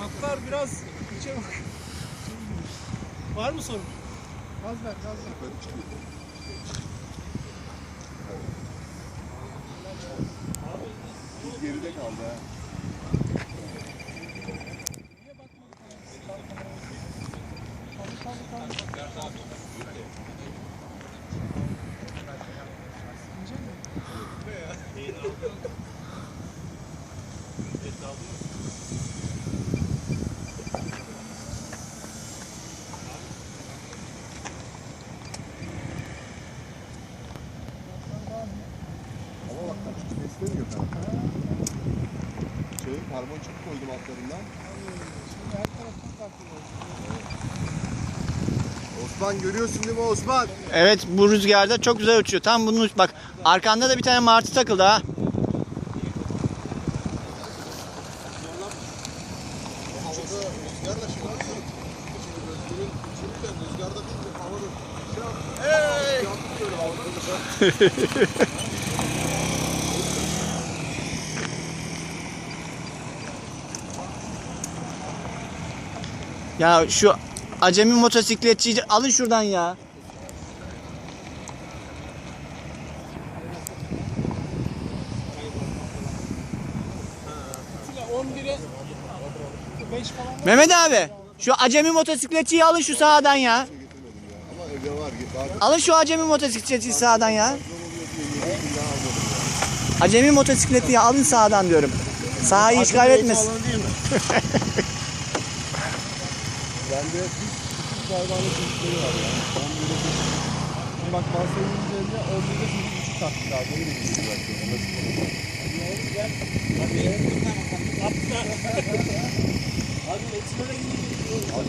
Kanatlar biraz içe bak. Var mı sorun? Gaz ver, gaz ver. Geride kaldı ha. Ama bak kaç beslemiyor kanka. Şey, karbon çubuğu koydum altlarından. Şimdi her taraftan takılıyor. Osman görüyorsun değil mi Osman? Evet bu rüzgarda çok güzel uçuyor. Tam bunun bak arkanda da bir tane martı takıldı ha. Havada rüzgarla şey var. Gözlerin içinden rüzgarda bir havada şey yap. Hey! Yaptı böyle havada. Ya şu acemi motosikletçiyi alın şuradan ya. Mesela 11'e 5 falan var. Mehmet abi şu acemi motosikletçiyi alın şu sağdan ya. Alın şu acemi motosikletçiyi sağdan ya. Acemi motosikleti alın sağdan diyorum. Sahayı hiç kaybetmesin. Bende bir küçük hayvanlı çocukları var ya. Ben böyle bir... Şimdi bak bahsenin üzerinde 11'de 8.5 taktık abi. Öyle bir şey bak. Nasıl olur?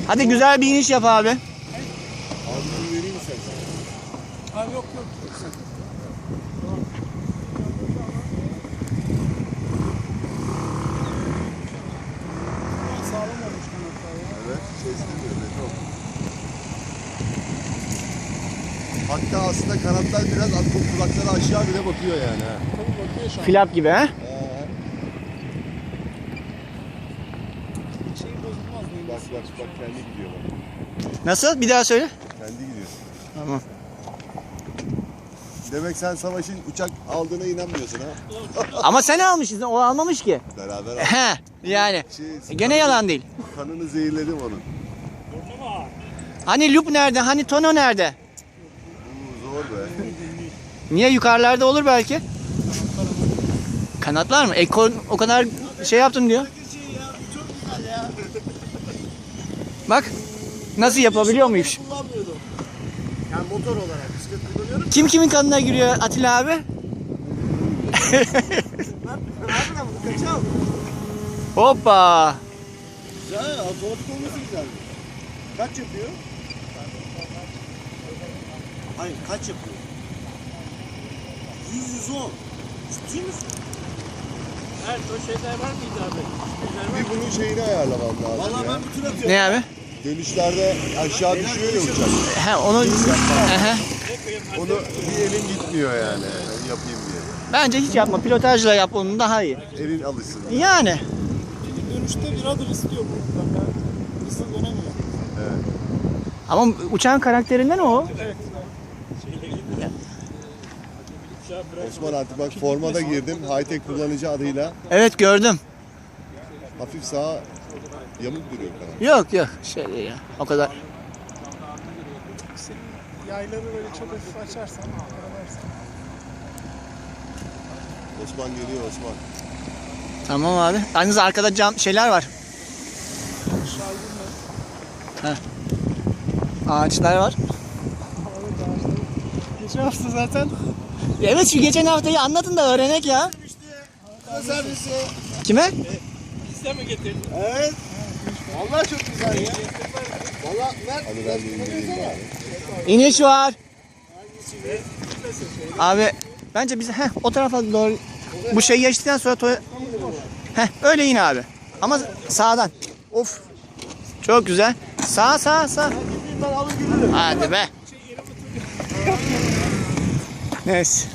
Hadi güzel bir iniş yap abi. Abi bunu vereyim mi sen? Abi yok yok. Sağlam olmuş kanatlar ya. Evet. Beton. Hatta aslında kanatlar biraz at kulakları aşağı bile bakıyor yani. ha. Tabii bakıyor şu an. Flap gibi ha. Ee, Şey bozulmaz mı? bak bak bak kendi gidiyor bak. Nasıl? Bir daha söyle. Kendi gidiyor. Tamam. Demek sen savaşın uçak aldığına inanmıyorsun ha. Ama sen almışsın. O almamış ki. Beraber al. He. Yani. Şey, Gene yalan değil. Kanını zehirledim onun. Hani loop nerede? Hani tono nerede? Zor be. Niye yukarılarda olur belki? Kanatlar mı? Ekon o kadar şey yaptım diyor. Bak nasıl yapabiliyor muymuş? Kullanmıyordum. Yani motor olarak bisiklet kullanıyorum. Kim kimin kanına giriyor Atilla abi? Hoppa. Güzel ya, otomatik olması güzel. Kaç yapıyor? Hayır kaç yapıyor? 100 110. Ciddi misin? Evet o şeyler var mıydı abi? Bir bunun şeyini ayarlamam lazım Vallahi ya. ben bütün atıyorum. Ne abi? Dönüşlerde aşağı düşüyor ya uçak. He onu Ehe. Onu bir elin gitmiyor yani. Yapayım diye. Bence hiç yapma. Pilotajla yap onu daha iyi. Elin alışsın. Yani. Dönüşte bir adım istiyor bu. Ben hızlı dönemiyorum. Evet. Ama uçağın karakterinden o. Evet. Osman artık bak forma da girdim. Hightech kullanıcı adıyla. Evet gördüm. Hafif sağa yamuk duruyor kanat. Yok yok. Şey ya. O kadar. Yayları böyle çok hafif açarsan, aralarsan. Osman geliyor Osman. Tamam abi. Yalnız arkada cam şeyler var. Var. Ağaçlar var. Geçen hafta zaten Evet şu geçen haftayı anlatın da öğrenek ya. Servisi. Kime? bizde mi getirdin? Evet. Vallahi çok güzel ya. Vallahi Mert. Hadi ben de indireyim bari. İniş var. Abi bence biz heh, o tarafa doğru bu şey geçtikten sonra to- heh, öyle in abi. Ama sağdan. Of. Çok güzel. Sağ sağ sağ. Hadi be. Neyse.